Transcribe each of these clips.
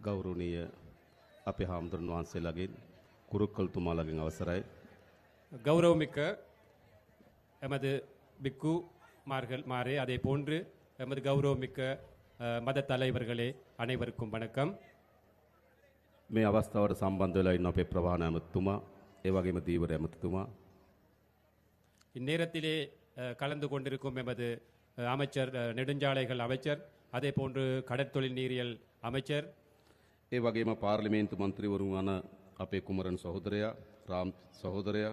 ගෞරවනීය අපේ හාමුදුරන් වහන්සේලාගෙන් කුරුක්කල්තුමාලගෙන් අවසරයි. கௌரவமிக்க எமது பிக்கு மார்கள் மாறே அதே போன்று எமது கௌரவமிக்க அஹ், மத தலைவர்களே அனைவருக்கும் வணக்கம் මේ අවස්ථාවට සම්බන්ධ වෙලා ඉන්න අපේ ප්‍රවාහන ඇමතුමා ඒ වගේම දීවර ඇමතිතුමා இந்நேரத்திலே அஹ், கலந்து கொண்டிருக்கும் எமது அஹ், அமைச்சர் அஹ், நெடுஞ்சாலைகள் அமைச்சர் அதே போன்று கடற்தொழில் நீரியல் அமைச்சர் ඒ වගේම පාර්ලිමේන්තු මන්ත්‍රීවරුන් වන අපේ කුමරන් සහෝදරයා රාම් සහෝදරයා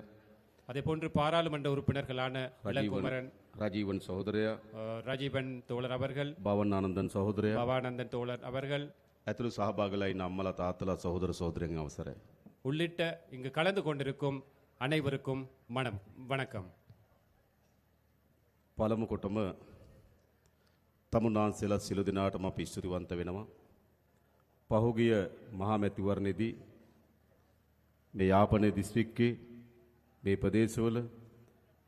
அதே போன்று பாராளுமன்ற உறுப்பினர்களான රජීවන් இளங்குமரன் රජීවන් සහෝදරයා அஹ், ராஜீவன் தோழர் அவர்கள் බවන් ආනන්දන් සහෝදරයා பவானந்தன் தோழர் அவர்கள் ඇතුළු සහභාගලයි අම්මලා තාත්තලා සහෝදර සහෝදරයන් අවසරයි. உள்ளிட்ட இங்கு கலந்து கொண்டிருக்கும் அனைவருக்கும் மனம் வணக்கம் පළමු කොටම තමුන්නාන්සේලා සිලු දෙනාටම අපි ස්තුතිවන්ත වෙනවා. පහුගිය මහා මැතිවරණයේදී මේ යාපනයේ දිස්ත්‍රික්කයේ මේ ප්‍රදේශවල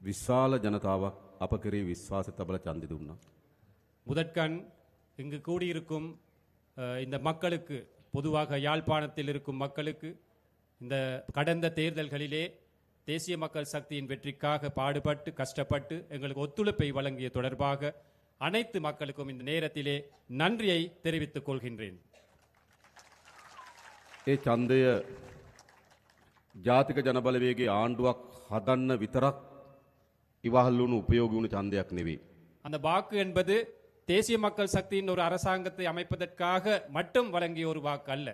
විශාල ජනතාවක් අප කෙරේ විශ්වාසය තබල ඡන්දෙ දුන්නා. முதற்கண் இங்கு கூடியிருக்கும் அஹ், இந்த மக்களுக்கு பொதுவாக யாழ்ப்பாணத்தில் இருக்கும் மக்களுக்கு இந்த கடந்த தேர்தல்களிலே தேசிய மக்கள் சக்தியின் வெற்றிக்காக பாடுபட்டு கஷ்டப்பட்டு எங்களுக்கு ஒத்துழைப்பை வழங்கிய தொடர்பாக அனைத்து மக்களுக்கும் இந்த நேரத்திலே நன்றியை தெரிவித்துக் கொள்கின்றேன் ඒ ඡන්දය ජාතික ජනබලවේගේ ආණ්ඩුවක් හදන්න විතරක් ඉවහල් වුණු උපයෝගී වුණු ඡන්දයක් නෙවෙයි. அந்த வாக்கு என்பது தேசிய மக்கள் சக்தியின் ஒரு அரசாங்கத்தை அமைப்பதற்காக மட்டும் வழங்கிய ஒரு வாக்கு அல்ல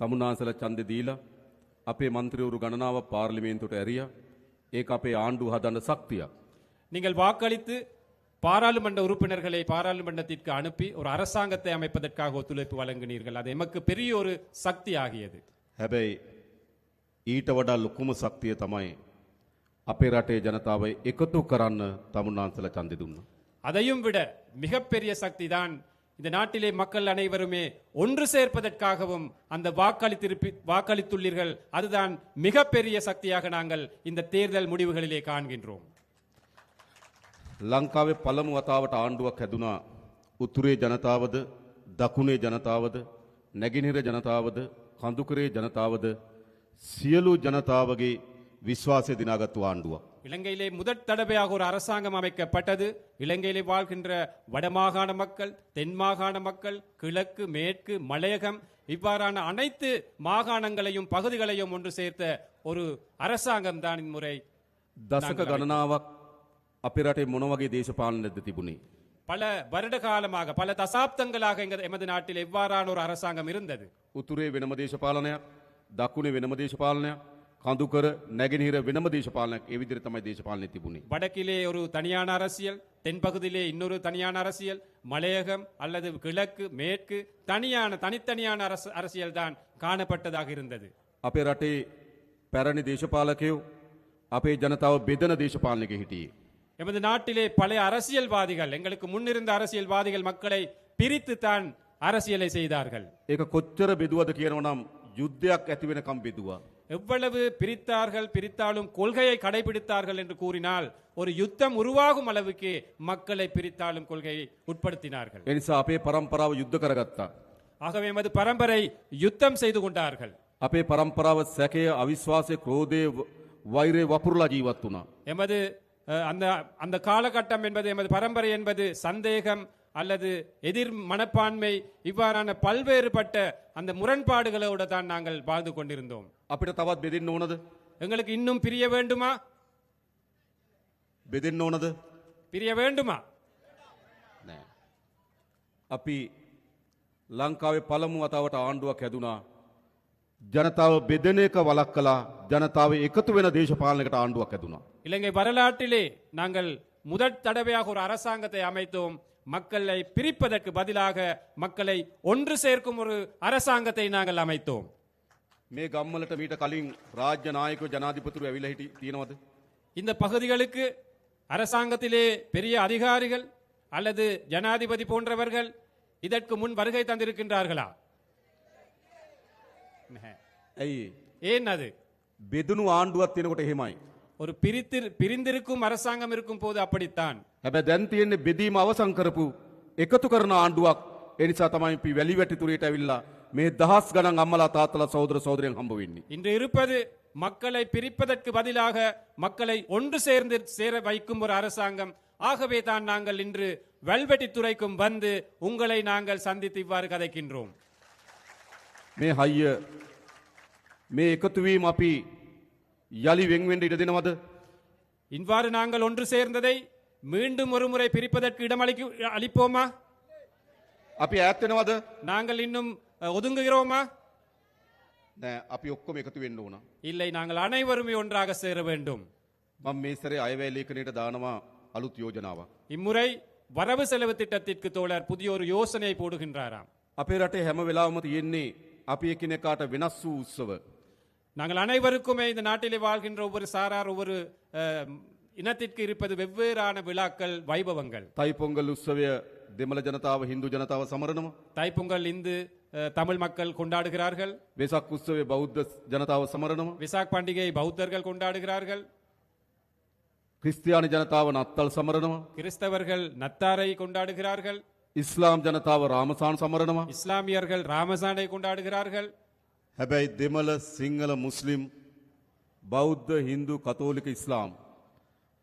තමුන්නාසල ඡන්දෙ දීලා අපේ මන්ත්‍රීවරු ගණනාව පාර්ලිමේන්තුවට ඇරියා. ඒක අපේ ආණ්ඩුව හදන්න ශක්තියක්. நீங்கள் வாக்களித்து பாராளுமன்ற உறுப்பினர்களை பாராளுமன்றத்திற்கு அனுப்பி ஒரு அரசாங்கத்தை அமைப்பதற்காக ஒத்துழைப்பு வழங்கினீர்கள் அது எமக்கு பெரிய ஒரு சக்தி ஆகியது හැබැයි ඊට වඩා ලොකුම ශක්තිය තමයි අපේ රටේ ජනතාව එකතු කරන්න තමුන්නාන්සල ඡන්දෙ දුන්නා. அதையும் விட மிகப்பெரிய சக்தி தான் இந்த நாட்டிலே மக்கள் அனைவருமே ஒன்று சேர்ப்பதற்காகவும் அந்த வாக்களித்திருப்பி வாக்களித்துள்ளீர்கள் அதுதான் மிகப்பெரிய சக்தியாக நாங்கள் இந்த தேர்தல் முடிவுகளிலே காண்கின்றோம் ලංකාවේ පළමු වතාවට ආණ්ඩුවක් හැදුනා උතුරේ ජනතාවද දකුණේ ජනතාවද නැගිනිහිර ජනතාවද කඳුකරේ ජනතාවද සියලු ජනතාවගේ විශ්වාසය දිනාගත්තු ආණ්ඩුවක්. இலங்கையிலே முதற் தடவையாக ஒரு அரசாங்கம் அமைக்கப்பட்டது இலங்கையிலே வாழ்கின்ற வடமாகாண மக்கள் தென் மாகாண மக்கள் கிழக்கு மேற்கு மலையகம் இவ்வாறான அனைத்து மாகாணங்களையும் பகுதிகளையும் ஒன்று சேர்த்த ஒரு அரசாங்கம் தான் இம்முறை දසක ගණනාවක් අපේ රටේ මොන වගේ දේශපාලනයක්ද තිබුණේ. பல வருட காலமாக பல தசாப்தங்களாக எங்க எமது நாட்டில் எவ்வாறான ஒரு அரசாங்கம் இருந்தது උතුරේ වෙනම දේශපාලනයක් දකුණේ වෙනම දේශපාලනයක් කඳුකර නැගෙනහිර වෙනම දේශපාලනයක් ඒ විදිහට තමයි දේශපාලනය තිබුණේ. வடக்கிலே ஒரு தனியான அரசியல் தென்பகுதியிலே இன்னொரு தனியான அரசியல் மலையகம் அல்லது கிழக்கு மேற்கு தனியான தனித்தனியான அரசு அரசியல் தான் காணப்பட்டதாக இருந்தது අපේ රටේ පැරණි දේශපාලකයෝ අපේ ජනතාව බෙදන දේශපාලනක හිටියේ. எமது நாட்டிலே பழைய அரசியல்வாதிகள் எங்களுக்கு முன்னிருந்த அரசியல்வாதிகள் மக்களை பிரித்து தான் அரசியலை செய்தார்கள் ඒක කොච්චර බෙදුවද කියනවනම් යුද්ධයක් ඇති වෙනකම් බෙදුවා. எவ்வளவு பிரித்தார்கள் பிரித்தாலும் கொள்கையை கடைபிடித்தார்கள் என்று கூறினால் ஒரு யுத்தம் உருவாகும் அளவுக்கு மக்களை பிரித்தாலும் கொள்கையை உட்படுத்தினார்கள் එනිසා අපේ පරම්පරාව යුද්ධ කරගත්තා. ஆகவே எமது பரம்பரை யுத்தம் செய்து கொண்டார்கள் අපේ පරම්පරාව සැකය අවිශ්වාසය ක්‍රෝධය ව- වෛරය වපුරලා ජීවත් වුණා. எமது அஹ், அந்த அந்த காலகட்டம் என்பது எமது பரம்பரை என்பது சந்தேகம் அல்லது எதிர் மனப்பான்மை இவ்வாறான பல்வேறுபட்ட அந்த முரண்பாடுகளோடு தான் நாங்கள் வாழ்ந்து கொண்டிருந்தோம் අපිට තවත් බෙදෙන්න ඕනද. எங்களுக்கு இன்னும் பிரிய வேண்டுமா බෙදෙන්න ඕනද பிரிய வேண்டுமா නෑ. අපි ලංකාවේ පළමු වතාවට ආණ්ඩුවක් හැදුනා. ජනතාව බෙදන එක වලක් කලා ජනතාව එකතු වෙන දේශපාලනකට ආණ්ඩුවක් හැදුනා. இலங்கை வரலாற்றிலே நாங்கள் முதற் தடவையாக ஒரு அரசாங்கத்தை அமைத்தோம் மக்களை பிரிப்பதற்கு பதிலாக மக்களை ஒன்று சேர்க்கும் ஒரு அரசாங்கத்தை நாங்கள் அமைத்தோம் මේ ගම්මලට මීට කලින් රාජ්‍ය නායකව ජනාධිපතුරු ඇවිල හිටි තියෙනවද. இந்த பகுதிகளுக்கு அரசாங்கத்திலே பெரிய அதிகாரிகள் அல்லது ஜனாதிபதி போன்றவர்கள் இதற்கு முன் வருகை தந்திருக்கின்றார்களா නැහැ. ඇයි. ஏன் அது බෙදනු ආණ්ඩුවත් තියෙනකොට එහෙමයි. ஒரு பிரித்து பிரிந்திருக்கும் அரசாங்கம் இருக்கும் போது அப்படித்தான் හැබැ දැන් තියෙන්නේ බෙදීම අවසං කරපු එකතු කරන ආණ්ඩුවක් එනිසා තමයි අපි වැලි වැටි තුරයට ඇවිල්ලා මේ දහස් ගණන් අම්මලා තාත්තලා සහෝදර සහෝදරයන් හම්බ වෙන්නේ. இன்று இருப்பது மக்களை பிரிப்பதற்கு பதிலாக மக்களை ஒன்று சேர்ந்து சேர வைக்கும் ஒரு அரசாங்கம் ஆகவே தான் நாங்கள் இன்று வல்வெட்டித்துறைக்கும் வந்து உங்களை நாங்கள் சந்தித்து இவ்வாறு கதைக்கின்றோம் මේ හයිය මේ එකතුවීම අපි යළි වෙන්වෙන්ඩ ඉට දෙනවද இவ்வாறு நாங்கள் ஒன்று சேர்ந்ததை மீண்டும் ஒரு முறை பிரிப்பதற்கு இடமளிக்கு அளிப்போமா අපි ඇත්තෙනවද நாங்கள் இன்னும் அஹ், ஒதுங்குகிறோமா නෑ අපි ඔක්කොම එකතු වෙන්න ඕන. இல்லை நாங்கள் அனைவருமே ஒன்றாக சேர வேண்டும் මං මේ සරේ අයවැලේකනයට දානවා අලුත් යෝජනාවක්. இம்முறை வரவு செலவு திட்டத்திற்கு தோழர் புதிய ஒரு யோசனை போடுகின்றாராம் අපේ රටේ හැම වෙලාවම තියෙන්නේ අපි එකිනෙකාට වෙනස් වූ උත්සව. நாங்கள் அனைவருக்குமே இந்த நாட்டிலே வாழ்கின்ற ஒவ்வொரு சாரார் ஒவ்வொரு அஹ், இனத்திற்கு இருப்பது வெவ்வேறான விழாக்கள் வைபவங்கள் තයි පොංගල් උත්සවය දෙමළ ජනතාව හින්දු ජනතාව සමරනම. தைப்பொங்கல் இந்து அஹ், தமிழ் மக்கள் கொண்டாடுகிறார்கள் වෙසක් උත්සවේ බෞද්ධ ජනතාව සමරනම. விசாக் பண்டிகை பௌத்தர்கள் கொண்டாடுகிறார்கள் ක්‍රිස්තියානි ජනතාව නත්තල් සමරනවා. கிறிஸ்தவர்கள் நத்தாரை கொண்டாடுகிறார்கள் ඉස්ලාම් ජනතාව රාමසාන් සමරනවා. இஸ்லாமியர்கள் ராமசானை கொண்டாடுகிறார்கள் හැබැයි දෙමළ සිංහල මුස්ලිම් බෞද්ධ හින්දු කතෝලික ඉස්ලාම්.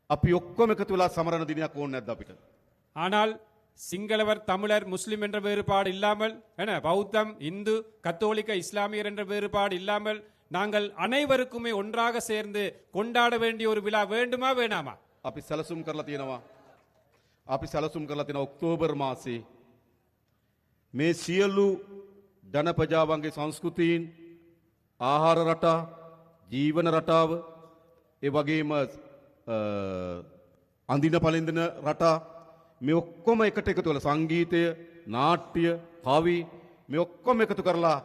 අපි ඔක්කොම එකතු වෙලා සමරණ දිනයක් ඕන්න නැද්ද අපිට. ஆனால் சிங்களவர் தமிழர் முஸ்லிம் என்ற வேறுபாடு இல்லாமல் என பௌத்தம் இந்து கத்தோலிக்க இஸ்லாமியர் என்ற வேறுபாடு இல்லாமல் நாங்கள் அனைவருக்குமே ஒன்றாக சேர்ந்து கொண்டாட வேண்டிய ஒரு விழா வேண்டுமா வேணாமா අපි සැලසුම් කරලා තියෙනවා. අපි සැලසුම් කරලා තියෙන ඔක්තෝබර් මාසේ. මේ සියල්ලු ජනපජාවන්ගේ සංස්කෘතීන් ආහාර රටා ජීවන රටාව ඒ වගේම අ, අඳින පලින්දන රටා මේ ඔක්කොම එකට එකතු වල සංගීතය නාට්‍ය කවි මේ ඔක්කොම එකතු කරලා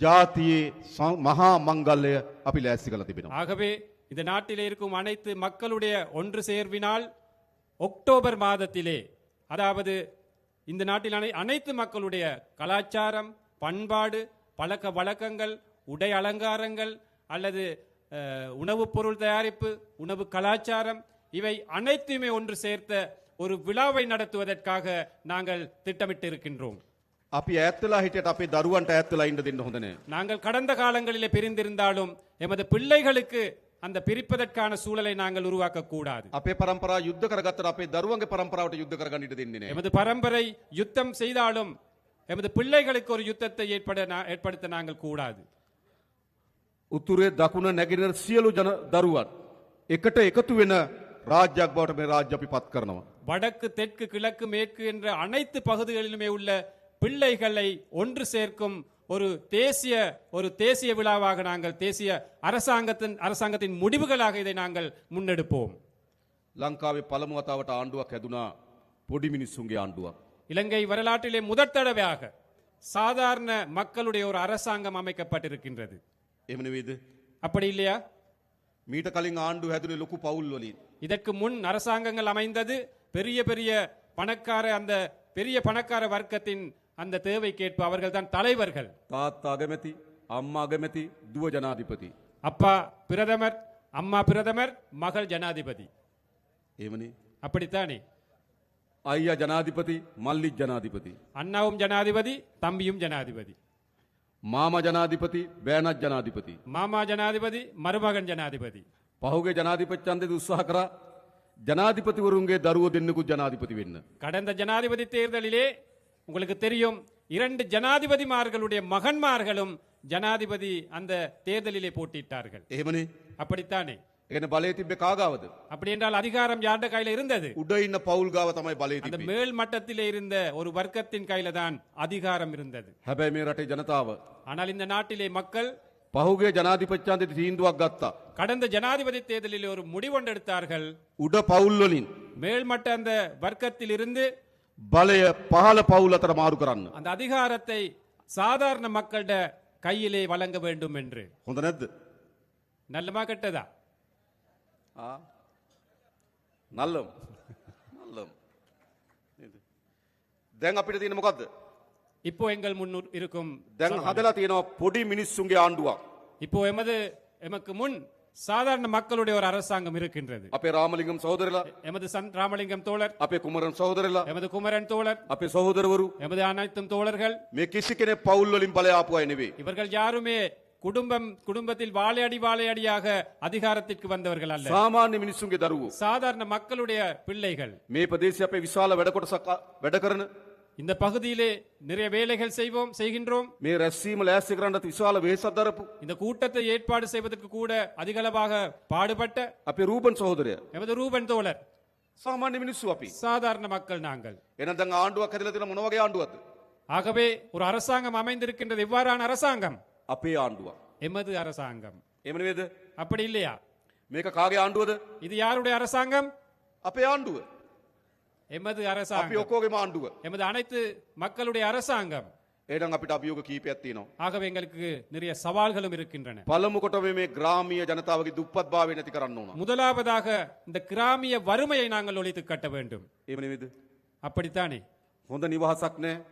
ජාතියේ සං- මහා මංගල්ලය අපි ලෑස්ති කළ තිබෙනවා. ஆகவே இந்த நாட்டிலே இருக்கும் அனைத்து மக்களுடைய ஒன்று சேர்வினால் அக்டோபர் மாதத்திலே அதாவது இந்த நாட்டில் அனை- அனைத்து மக்களுடைய கலாச்சாரம் பண்பாடு பழக்க வழக்கங்கள் உடை அலங்காரங்கள் அல்லது அஹ், உணவுப் பொருள் தயாரிப்பு உணவு கலாச்சாரம் இவை அனைத்துமே ஒன்று சேர்த்த ஒரு விழாவை நடத்துவதற்காக நாங்கள் திட்டமிட்டு இருக்கின்றோம் අපි ඇත්තලා හිටියට අපේ දරුවන්ට ඇත්තලා ඉන්න දෙන්න හොඳනේ. நாங்கள் கடந்த காலங்களிலே பிரிந்திருந்தாலும் எமது பிள்ளைகளுக்கு அந்த பிரிப்பதற்கான சூழலை நாங்கள் உருவாக்க கூடாது අපේ පරම්පරා යුද්ධ කරගත්තට අපේ දරුවන්ගේ පරම්පරාවට යුද්ධ කරගන්න ඉඩ දෙන්නේ නැහැ. எமது பரம்பரை யுத்தம் செய்தாலும் எமது பிள்ளைகளுக்கு ஒரு யுத்தத்தை ஏற்பட நா- ஏற்படுத்த நாங்கள் கூடாது උතුරේ දකුණ නැගෙනහිර සියලු ජන දරුවන් එකට එකතු වෙන රාජ්‍යයක් බවට මේ රාජ්‍ය අපි පත් කරනවා. வடக்கு தெற்கு கிழக்கு மேற்கு என்ற அனைத்து பகுதிகளிலுமே உள்ள பிள்ளைகளை ஒன்று சேர்க்கும் ஒரு தேசிய ஒரு தேசிய விழாவாக நாங்கள் தேசிய அரசாங்கத்தின் அரசாங்கத்தின் முடிவுகளாக இதை நாங்கள் முன்னெடுப்போம் ලංකාවේ පළමු වතාවට ආණ්ඩුවක් හැදුනා පොඩි මිනිස්සුන්ගේ ආණ්ඩුවක්. இலங்கை வரலாற்றிலே முதற் தடவையாக சாதாரண மக்களுடைய ஒரு அரசாங்கம் அமைக்கப்பட்டிருக்கின்றது එහෙම නෙවෙයිද? அப்படி இல்லையா මීට කලින් ආණ්ඩුව හැදුනේ ලොකු පවුල් වලින්. இதற்கு முன் அரசாங்கங்கள் அமைந்தது பெரிய பெரிய பணக்கார அந்த பெரிய பணக்கார வர்க்கத்தின் அந்த தேவைக்கேற்ப அவர்கள் தான் தலைவர்கள் තාත්තා අගමැති අම්මා අගමැති දුව ජනාධිපති. அப்பா பிரதமர் அம்மா பிரதமர் மகள் ஜனாதிபதி එහෙමනේ. அப்படித்தானே අයියා ජනාධිපති මල්ලිත් ජනාධිපති. அண்ணாவும் ஜனாதிபதி தம்பியும் ஜனாதிபதி මාම ජනාධිපති බෑනත් ජනාධිපති. மாமா ஜனாதிபதி மருமகன் ஜனாதிபதி පහුගේ ජනාධිපච්චන්දෙ උත්සාහ කර ජනාධිපතිවරුන්ගේ දරුව දෙන්නෙකු ජනාධිපති වෙන්න. கடந்த ஜனாதிபதி தேர்தலிலே உங்களுக்கு தெரியும் இரண்டு ஜனாதிபதிமார்களுடைய மகன்மார்களும் ஜனாதிபதி அந்த தேர்தலிலே போட்டியிட்டார்கள் එහෙමනේ அப்படித்தானே එන බලය තිබ්බ කාගාවද. அப்படி என்றால் அதிகாரம் யார்ட கையில இருந்தது උඩ ඉන්න පවුල් ගාව තමයි බලය அந்த තිබේ. மேல் மட்டத்திலே இருந்த ஒரு வர்க்கத்தின் கையில தான் அதிகாரம் இருந்தது හැබැයි මේ රටේ ජනතාව. ஆனால் இந்த நாட்டிலே மக்கள் පහුගේ ජනාධිපච්චන්ද තීන්දුවක් ගත්තා. கடந்த ஜனாதிபதி தேர்தலில் ஒரு முடிவொண்டெடுத்தார்கள் උඩ පවුල්වලින් மேல்மட்ட அந்த வர்க்கத்தில் இருந்து බලය පහල පවුල් අතර මාරු කරන්න. அந்த அதிகாரத்தை சாதாரண மக்களிட கையிலே வழங்க வேண்டும் என்று හොඳ නැද්ද. நல்லமா கெட்டதா නල්ලම් නල්ලම් දැන් අපිට තියෙන මොකක්ද. இப்போ எங்கள் முன் இருக்கும் දැන් හදලා තියෙනවා පොඩි මිනිස්සුන්ගේ ආණ්ඩුවක්. இப்போ எமது எமக்கு முன் சாதாரண மக்களுடைய ஒரு அரசாங்கம் இருக்கின்றது අපේ රාමලිංගම් සහෝදරලා எமது சன் ராமலிங்கம் தோழர் අපේ කුමරන් සහෝදරලා எமது குமரன் தோழர் අපේ සහෝදරවරු எமது அனைத்தும் தோழர்கள் මේ කිසි කෙනෙක් පවුල් වලින් බලය ආපු අය නෙවෙයි. இவர்கள் யாருமே குடும்பம் குடும்பத்தில் வாழையடி வாழையடியாக அதிகாரத்திற்கு வந்தவர்கள் அல்ல සාමාන්‍ය මිනිස්සුන්ගේ දරුවෝ. சாதாரண மக்களுடைய பிள்ளைகள் මේ ප්‍රදේශ අපේ විශාල වැඩ කොටසක් වැඩ කරන இந்த பகுதியிலே நிறைய வேலைகள் செய்வோம் செய்கின்றோம் මේ රැස්වීම ලෑස්ති කරන්නත් විශාල වෙහෙසක් දරපු இந்த கூட்டத்தை ஏற்பாடு செய்வதற்கு கூட அதிகளவாக பாடுபட்ட අපේ රූපන් සහෝදරය. எமது ரூபன் தோழர் සාමාන්‍ය මිනිස්සු අපි. சாதாரண மக்கள் நாங்கள் එන දැන් ආණ්ඩුවක් හැදලා තියෙන මොන වගේ ආණ්ඩුවක්ද? ஆகவே ஒரு அரசாங்கம் அமைந்திருக்கின்றது எவ்வாறான அரசாங்கம் අපේ ආණ්ඩුවක්. எமது அரசாங்கம் එහෙම නෙවෙයිද? அப்படி இல்லையா මේක කාගේ ආණ්ඩුවද? இது யாருடைய அரசாங்கம் අපේ ආණ්ඩුව. எமது අපි அரசாங்கம் ඔක්කොගේම ආණ්ඩුව. எமது அனைத்து மக்களுடைய அரசாங்கம் එහෙනම් අපිට අභියෝග කීපයක් තියෙනවා. ஆகவே எங்களுக்கு நிறைய சவால்களும் இருக்கின்றன පළමු කොට මේ ග්‍රාමීය ජනතාවගේ දුප්පත් භාවය නැති කරන්න ඕන. முதலாவதாக இந்த கிராமிய வறுமையை நாங்கள் ஒழித்து கட்ட வேண்டும் එහෙම නෙවෙයිද? அப்படித்தானே හොඳ නිවහසක් නැහැ.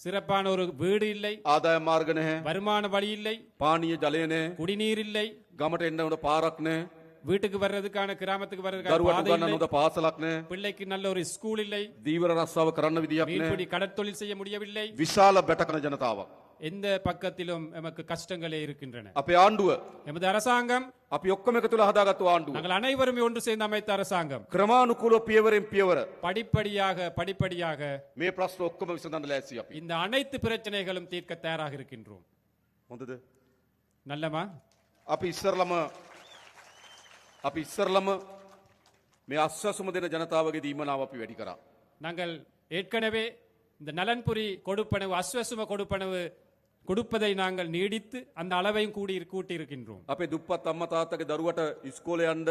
சிறப்பான ஒரு வீடு இல்லை ආදාය මාර්ග නැහැ. வருமான வழி இல்லை පානීය ජලය නැහැ. குடிநீர் இல்லை ගමට එන්න උඩ පාරක් නැහැ. வீட்டுக்கு வர்றதுக்கான கிராமத்துக்கு வர்றதுக்கான දරුවට பாதை උගන්නන්න இல்லை හොඳ පාසලක් නැහැ. பிள்ளைக்கு நல்ல ஒரு ஸ்கூல் இல்லை දීවර රස්සාව කරන්න විදියක් නැහැ. மீன்பிடி கடற்தொழில் செய்ய முடியவில்லை විශාල බැටකන ජනතාවක්. எந்த பக்கத்திலும் எமக்கு கஷ்டங்களே இருக்கின்றன අපේ ආණ්ඩුව எமது அரசாங்கம் අපි ඔක්කොම එකතු වෙලා හදාගත්තු ආණ්ඩුව. நாங்கள் அனைவருமே ஒன்று சேர்ந்து அமைத்த அரசாங்கம் ක්‍රමානුකූලව පියවරෙන් පියවර படிப்படியாக படிப்படியாக මේ ප්‍රශ්න ඔක්කොම විසඳන්න ලෑස්ති අපි. இந்த அனைத்து பிரச்சனைகளும் தீர்க்க தயாராக இருக்கின்றோம் හොඳද? நல்லமா අපි ඉස්සරලම අපි ඉස්සරලම මේ අස්වැසුම දෙන ජනතාවගේ දීමනාව අපි වැඩි කරා. நாங்கள் ஏற்கனவே இந்த நலன்புரி கொடுப்பனவு அஸ்வசும கொடுப்பனவு கொடுப்பதை நாங்கள் நீடித்து அந்த அளவையும் கூடி கூட்டி இருக்கின்றோம் අපේ දුප්පත් අම්මා තාත්තගේ දරුවට ඉස්කෝලේ යන්න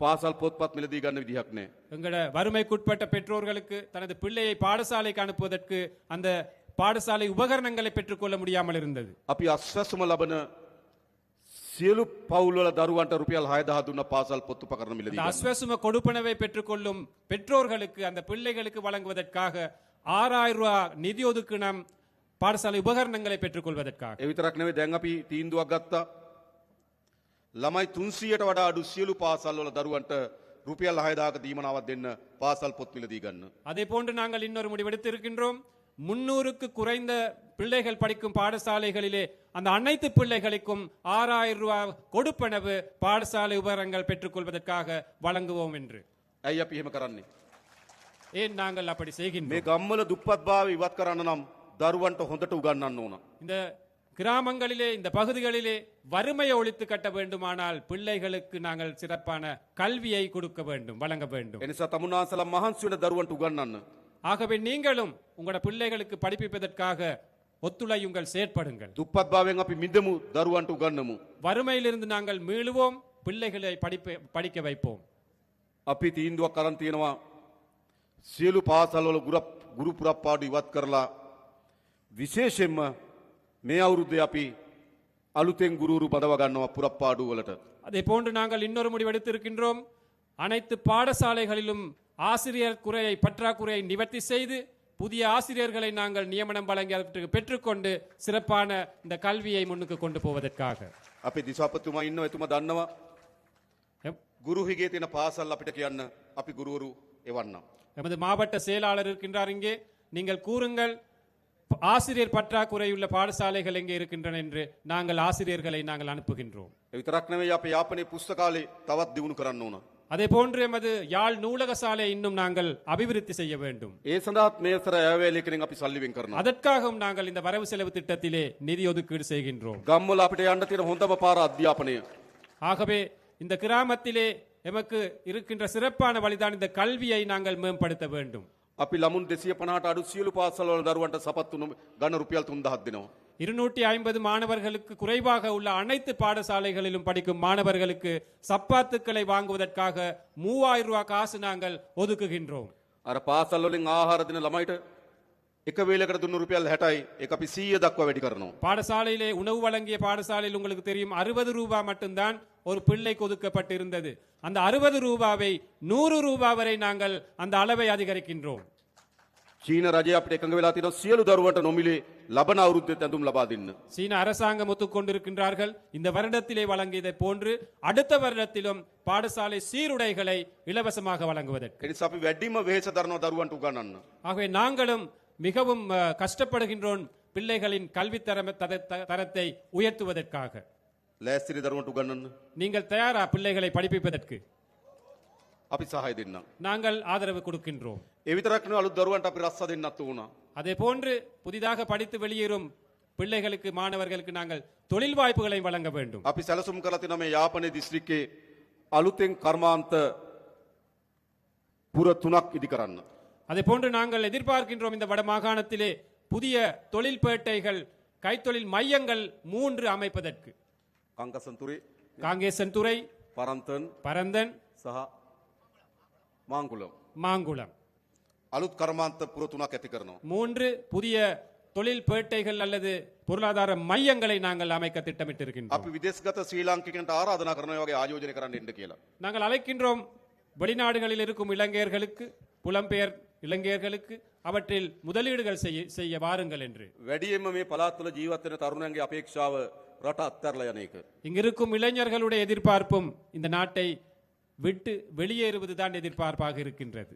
පාසල් පොත්පත් මිලදී ගන්න විදිහක් නැහැ. எங்களோட வறுமைக்குட்பட்ட பெற்றோர்களுக்கு தனது பிள்ளையை பாடசாலைக்கு அனுப்புவதற்கு அந்த பாடசாலை உபகரணங்களை பெற்றுக்கொள்ள முடியாமல் இருந்தது අපි අස්වැසුම ලබන සියලු පවුල්වල දරුවන්ට රුපියල් 6000 දුන්න පාසල් පොත් උපකරණ මිලදී இந்த ගන්න. அஸ்வசும கொடுப்பனவை பெற்றுக்கொள்ளும் பெற்றோர்களுக்கு அந்த பிள்ளைகளுக்கு வழங்குவதற்காக ஆறாயிரம் ரூபாய் நிதி ஒதுக்கினம் பாடசாலை உபகரணங்களை பெற்றுக்கொள்வதற்காக ඒ විතරක් නෙවෙයි දැන් අපි තීන්දුවක් ගත්තා. ළමයි 300ට වඩා අඩු සියලු පාසල්වල දරුවන්ට රුපියල් 6000ක දීමනාවක් දෙන්න පාසල් පොත් මිලදී ගන්න. அதே போன்று நாங்கள் இன்னொரு முடிவெடுத்து இருக்கின்றோம் முன்னூறுக்கு குறைந்த பிள்ளைகள் படிக்கும் பாடசாலைகளிலே அந்த அனைத்து பிள்ளைகளுக்கும் ஆறாயிரம் ரூபாய் கொடுப்பனவு பாடசாலை உபகரணங்கள் பெற்றுக்கொள்வதற்காக வழங்குவோம் என்று ඇයි අපි එහෙම කරන්නේ? ஏன் நாங்கள் அப்படி මේ செய்கின்றோம் ගම්වල දුප්පත්භාවය ඉවත් කරන්න නම් දරුවන්ට හොඳට උගන්වන්න ඕන. இந்த கிராமங்களிலே இந்த பகுதிகளிலே வறுமையை ஒழித்து கட்ட வேண்டுமானால் பிள்ளைகளுக்கு நாங்கள் சிறப்பான கல்வியை கொடுக்க வேண்டும் வழங்க வேண்டும் එනිසා තමුන්නාසලා මහන්සි වෙන දරුවන්ට උගන්වන්න. ஆகவே நீங்களும் உங்களோட பிள்ளைகளுக்கு படிப்பிப்பதற்காக ஒத்துழையுங்கள் செயற்படுங்கள் දුප්පත්භාවයෙන් අපි මිදමු දරුවන්ට උගන්නමු. வறுமையிலிருந்து நாங்கள் மீளுவோம் பிள்ளைகளை படிப்ப படிக்க வைப்போம் අපි තීන්දුවක් කරන් තියෙනවා සියලු පාසල්වල ගුරප් ගුරු පුරප්පාඩු ඉවත් කරලා විශේෂයෙන්ම මේ අවුරුද්දේ අපි අලුතෙන් ගුරුරු බදව ගන්නවා පුරප්පාඩු වලට. அதே போன்று நாங்கள் இன்னொரு முடிவெடுத்திருக்கின்றோம் அனைத்து பாடசாலைகளிலும் ஆசிரியர் குறையை பற்றாக்குறையை நிவர்த்தி செய்து புதிய ஆசிரியர்களை நாங்கள் நியமனம் வழங்கி அவற்றுக்கு பெற்றுக்கொண்டு சிறப்பான இந்த கல்வியை முன்னுக்கு கொண்டு போவதற்காக අපේ දිසාපතිතුමා ඉන්නවා එතුමා දන්නවා எம்- ගුරු හිගේ තියෙන පාසල් අපිට කියන්න අපි ගුරුවරු එවන්නම්. எமது மாவட்ட செயலாளர் இருக்கின்றார் இங்கே நீங்கள் கூறுங்கள் ப- ஆசிரியர் பற்றாக்குறை உள்ள பாடசாலைகள் எங்கே இருக்கின்றன என்று நாங்கள் ஆசிரியர்களை நாங்கள் அனுப்புகின்றோம் ඒ විතරක් නෙවෙයි අපේ යාපනයේ පුස්තකාලේ තවත් දියුණු කරන්න ඕන. அதே போன்று எமது யாழ் நூலக சாலை இன்னும் நாங்கள் அபிவிருத்தி செய்ய வேண்டும் ඒ සඳහාත් මේ සර ඇවැලේ කෙනෙක් අපි සල්ලි වෙන් කරනවා. அதற்காகவும் நாங்கள் இந்த வரவு செலவு திட்டத்திலே நிதி ஒதுக்கீடு செய்கின்றோம் ගම්වල අපිට යන්න තියෙන හොඳම පාර අධ්‍යාපනය. ஆகவே இந்த கிராமத்திலே எமக்கு இருக்கின்ற சிறப்பான வழிதான் இந்த கல்வியை நாங்கள் மேம்படுத்த வேண்டும் අපි ළමුන් දෙසිය පනහට අඩු සියලු පාසල්වල දරුවන්ට සපත්තු ගන්න රුපියල් තුන්දහත් දෙනවා. இருநூற்றி ஐம்பது மாணவர்களுக்கு குறைவாக உள்ள அனைத்து பாடசாலைகளிலும் படிக்கும் மாணவர்களுக்கு சப்பாத்துக்களை வாங்குவதற்காக மூவாயிரம் ரூபாய் காசு நாங்கள் ஒதுக்குகின்றோம் අර පාසල්වලින් ආහාර දෙන ළමයිට එක වේලකට දුන්න රුපියල් හැටයි එක අපි සීය දක්වා වැඩි කරනවා. பாடசாலையிலே உணவு வழங்கிய பாடசாலையில் உங்களுக்கு தெரியும் அறுபது ரூபாய் மட்டும்தான் ஒரு பிள்ளைக்கு ஒதுக்கப்பட்டிருந்தது அந்த அறுபது ரூபாவை நூறு ரூபாய் வரை நாங்கள் அந்த அளவை அதிகரிக்கின்றோம் චීන රජය අපිට එකඟ වෙලා තියෙනවා සියලු දරුවන්ට නොමිලේ ලබන අවුරුද්දේ ඇඳුම් ලබා දෙන්න. சீன அரசாங்கம் ஒத்துக்கொண்டிருக்கின்றார்கள் இந்த வருடத்திலே வழங்கியதை போன்று அடுத்த வருடத்திலும் பாடசாலை சீருடைகளை இலவசமாக வழங்குவதற்கு ඒ නිසා අපි වැඩිම වෙහෙස දරනවා දරුවන්ට උගන්වන්න. ஆகவே நாங்களும் மிகவும் அஹ், கஷ்டப்படுகின்றோம் பிள்ளைகளின் கல்வி தரம் தர- த- தரத்தை உயர்த்துவதற்காக ලෑස්තිරි දරුවන්ට උගන්වන්න. நீங்கள் தயாரா பிள்ளைகளை படிப்பிப்பதற்கு අපි සහය දෙන්නම්. நாங்கள் ஆதரவு கொடுக்கின்றோம் ඒ විතරක් නෙවෙයි අලුත් දරුවන්ට අපි රස්සා දෙන්නත් උනා. அதே போன்று புதிதாக படித்து வெளியேறும் பிள்ளைகளுக்கு மாணவர்களுக்கு நாங்கள் தொழில் வாய்ப்புகளை வழங்க வேண்டும் අපි සැලසුම් කරලා තියෙනවා මේ යාපනයේ දිස්ත්‍රික්කයේ අලුතෙන් කර්මාන්ත පුර තුනක් ඉදි කරන්න. அதே போன்று நாங்கள் எதிர்பார்க்கின்றோம் இந்த வட மாகாணத்திலே புதிய தொழில் பேட்டைகள் கைத்தொழில் மையங்கள் மூன்று அமைப்பதற்கு කංකසන්තුරේ காங்கேசன் துறை පරන්තන් பரந்தன் සහ මාංකුලම්. மாங்குளம் අලුත් කර්මාන්ත පුර තුනක් ඇති කරනවා. மூன்று புதிய தொழில் பேட்டைகள் அல்லது பொருளாதார மையங்களை நாங்கள் அமைக்க திட்டமிட்டிருக்கின்றோம் අපි විදේශගත ශ්‍රී ලාංකිකයන්ට ආරාධනා කරනවා ඒ වගේ ආයෝජනය කරන්න එන්න කියලා. நாங்கள் அழைக்கின்றோம் வெளிநாடுகளில் இருக்கும் இலங்கையர்களுக்கு புலம்பெயர் இலங்கையர்களுக்கு அவற்றில் முதலீடுகள் செய்ய செய்ய வாருங்கள் என்று වැඩියෙන්ම මේ පළාත් වල ජීවත් වෙන තරුණයන්ගේ අපේක්ෂාව රට අත්හැරලා යන එක. இங்கிருக்கும் இளைஞர்களுடைய எதிர்பார்ப்பும் இந்த நாட்டை விட்டு வெளியேறுவதுதான் எதிர்பார்ப்பாக இருக்கின்றது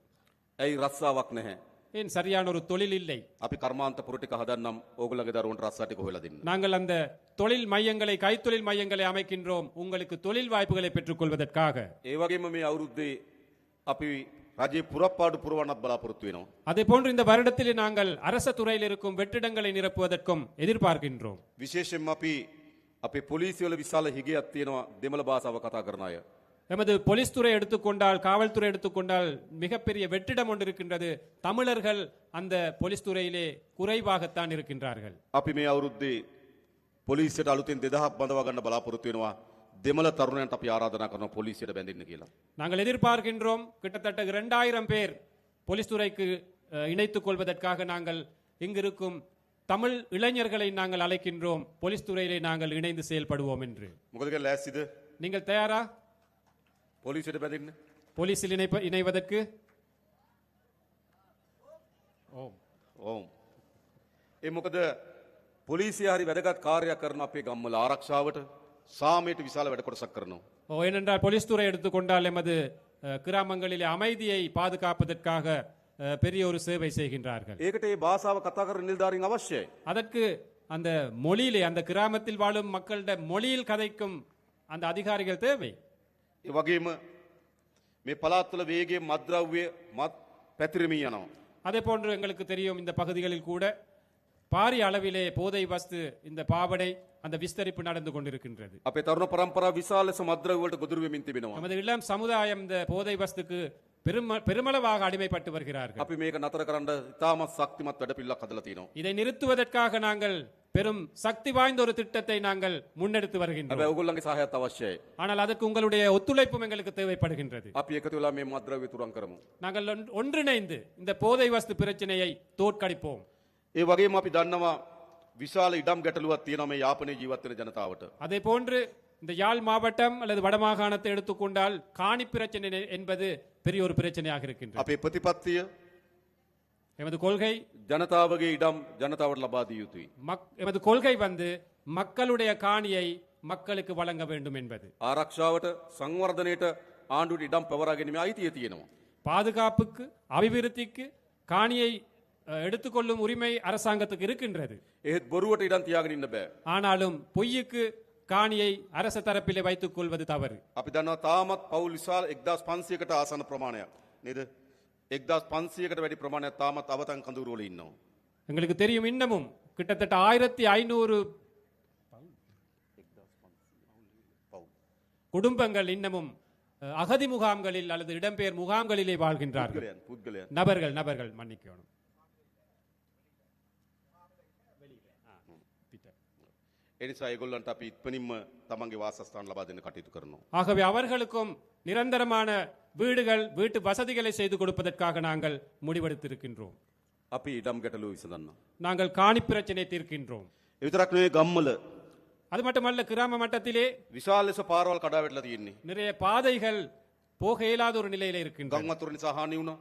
ඇයි රස්සාවක් නැහැ. ஏன் சரியான ஒரு தொழில் இல்லை අපි කර්මාන්ත පුර ටික හදන්නම් ඕගොල්ලන්ගේ දරුවන්ට රස්සා ටික හොයලා දෙන්න. நாங்கள் அந்த தொழில் மையங்களை கைத்தொழில் மையங்களை அமைக்கின்றோம் உங்களுக்கு தொழில் வாய்ப்புகளை பெற்றுக்கொள்வதற்காக ඒ වගේම මේ අවුරුද්දේ අපි රජයේ පුරප්පාඩු පුරවන්නත් බලාපොරොත්තු වෙනවා. அதே போன்று இந்த வருடத்திலே நாங்கள் அரச துறையில் இருக்கும் வெற்றிடங்களை நிரப்புவதற்கும் எதிர்பார்க்கின்றோம் විශේෂයෙන්ම අපි අපේ පොලිසිවල විශාල හිගයක් තියෙනවා දෙමළ භාෂාව කතා කරන අය. எமது போலீஸ் துறை எடுத்துக்கொண்டால் காவல்துறை எடுத்துக்கொண்டால் மிகப்பெரிய வெற்றிடம் ஒன்று இருக்கின்றது தமிழர்கள் அந்த போலீஸ் துறையிலே குறைவாகத்தான் இருக்கின்றார்கள் අපි මේ අවුරුද්දේ පොලිසියට අලුතෙන් දෙදහක් බඳවා ගන්න බලාපොරොත්තු වෙනවා. දෙමළ තරුණයන්ට අපි ආරාධනා කරනවා පොලිසියට බැඳෙන්න කියලා. நாங்கள் எதிர்பார்க்கின்றோம் கிட்டத்தட்ட இரண்டாயிரம் பேர் போலீஸ் துறைக்கு அஹ், இணைத்துக் கொள்வதற்காக நாங்கள் இங்கிருக்கும் தமிழ் இளைஞர்களை நாங்கள் அழைக்கின்றோம் போலீஸ் துறையிலே நாங்கள் இணைந்து செயல்படுவோம் என்று මොකද කියලා ලෑස්තිද? நீங்கள் தயாரா පොලිසියට බැඳෙන්න? போலீஸில் இணைப்ப இணைவதற்கு ஓம் ඔව්. ඒ මොකද පොලිසිය හරි වැදගත් කාර්යයක් කරන අපේ ගම්වල ආරක්ෂාවට සාමයට විශාල වැඩ කොටසක් කරනවා. ஓ, ஏனென்றால் போலீஸ் துறை எடுத்துக்கொண்டால் எமது அஹ், கிராமங்களிலே அமைதியை பாதுகாப்பதற்காக அஹ், பெரிய ஒரு சேவை செய்கின்றார்கள் ඒකට ඒ භාෂාව කතා කරන නිලධාරීන් අවශ්‍යයි. அதற்கு அந்த மொழியிலே அந்த கிராமத்தில் வாழும் மக்களிட மொழியில் கதைக்கும் அந்த அதிகாரிகள் தேவை ඒ වගේම මේ පළාත්වල වේගයේ මද්‍රව්‍ය මත් පැතිරමී යනවා. அதே போன்று எங்களுக்கு தெரியும் இந்த பகுதிகளில் கூட பாரிய அளவிலே போதை வஸ்து இந்த பாவடை அந்த விஸ்தரிப்பு நடந்து கொண்டிருக்கின்றது අපේ තරුණ පරම්පරාව විශාල ලෙස මද්‍රව්‍යවලට ගොදුරු වෙමින් තිබෙනවා. நமது இளம் சமுதாயம் இந்த போதை வஸ்துக்கு பெரும பெருமளவாக அடிமைப்பட்டு வருகிறார்கள் අපි මේක නතර කරන්න ඉතාමත් ශක්තිමත් වැඩපිළිවෙලක් හදලා තියෙනවා. இதை நிறுத்துவதற்காக நாங்கள் பெரும் சக்தி வாய்ந்த ஒரு திட்டத்தை நாங்கள் முன்னெடுத்து வருகின்றோம் හැබැයි ඔයගොල්ලන්ගේ සහයත් අවශ්‍යයි. ஆனால் அதற்கு உங்களுடைய ஒத்துழைப்பும் எங்களுக்கு தேவைப்படுகின்றது අපි එකතු වෙලා මේ මද්‍රව්‍ය තුරන් කරමු. நாங்கள் ஒன்- ஒன்றிணைந்து இந்த போதை வஸ்து பிரச்சனையை தோற்கடிப்போம் ඒ වගේම අපි දන්නවා විශාල ඉඩම් ගැටලුවක් තියෙනවා මේ යාපනයේ ජීවත් වෙන ජනතාවට. அதே போன்று இந்த யாழ் மாவட்டம் அல்லது வடமாகாணத்தை எடுத்துக்கொண்டால் காணி பிரச்சனை எ- என்பது பெரிய ஒரு பிரச்சனையாக இருக்கின்றது අපේ ප්‍රතිපත්තිය எமது கொள்கை ජනතාවගේ ඉඩම් ජනතාවට ලබා දිය යුතුයි. மக் எமது கொள்கை வந்து மக்களுடைய காணியை மக்களுக்கு வழங்க வேண்டும் என்பது ආරක්ෂාවට සංවර්ධනයට ආණ්ඩුවට ඉඩම් පවරා ගැනීම අයිතිය තියෙනවා. பாதுகாப்புக்கு அபிவிருத்திக்கு காணியை அஹ், எடுத்துக்கொள்ளும் உரிமை அரசாங்கத்துக்கு இருக்கின்றது ඒත් බොරුවට ඉඩම් තියාගෙන ඉන්න බෑ. ஆனாலும் பொய்யுக்கு காணியை அரச தரப்பிலே வைத்துக் கொள்வது தவறு අපි දන්නවා තාමත් පවුල් විශාල 1500කට ආසන්න ප්‍රමාණයක්. නේද? 1500කට වැඩි ප්‍රමාණයක් තාමත් අවතන් කඳවුරු වල ඉන්නවා. எங்களுக்கு தெரியும் இன்னமும் கிட்டத்தட்ட ஆயிரத்தி ஐநூறு குடும்பங்கள் இன்னமும் அஹ், அகதி முகாம்களில் அல்லது இடம்பெயர் முகாம்களிலே வாழ்கின்றார்கள் පුද්ගලයන් පුද්ගලයන්. நபர்கள் நபர்கள் மன்னிக்கணும் ඒ නිසා ඒගොල්ලන්ට අපි ඉක්මනින්ම තමන්ගේ වාසස්ථාන ලබා දෙන්න කටයුතු කරනවා. ஆகவே அவர்களுக்கும் நிரந்தரமான வீடுகள் வீட்டு வசதிகளை செய்து கொடுப்பதற்காக நாங்கள் முடிவெடுத்திருக்கின்றோம் අපි ඉඩම් ගැටලුව විසඳන්න. நாங்கள் காணி பிரச்சனை தீர்க்கின்றோம் ඒ විතරක් නෙවෙයි ගම්වල அது மட்டுமல்ல கிராம மட்டத்திலே විශාල ලෙස පාරවල් කඩා වැටලා තියෙන්නේ. நிறைய பாதைகள் போக இயலாத ஒரு நிலையில இருக்கின்றன ගම් වතුර නිසා හානි වුණා.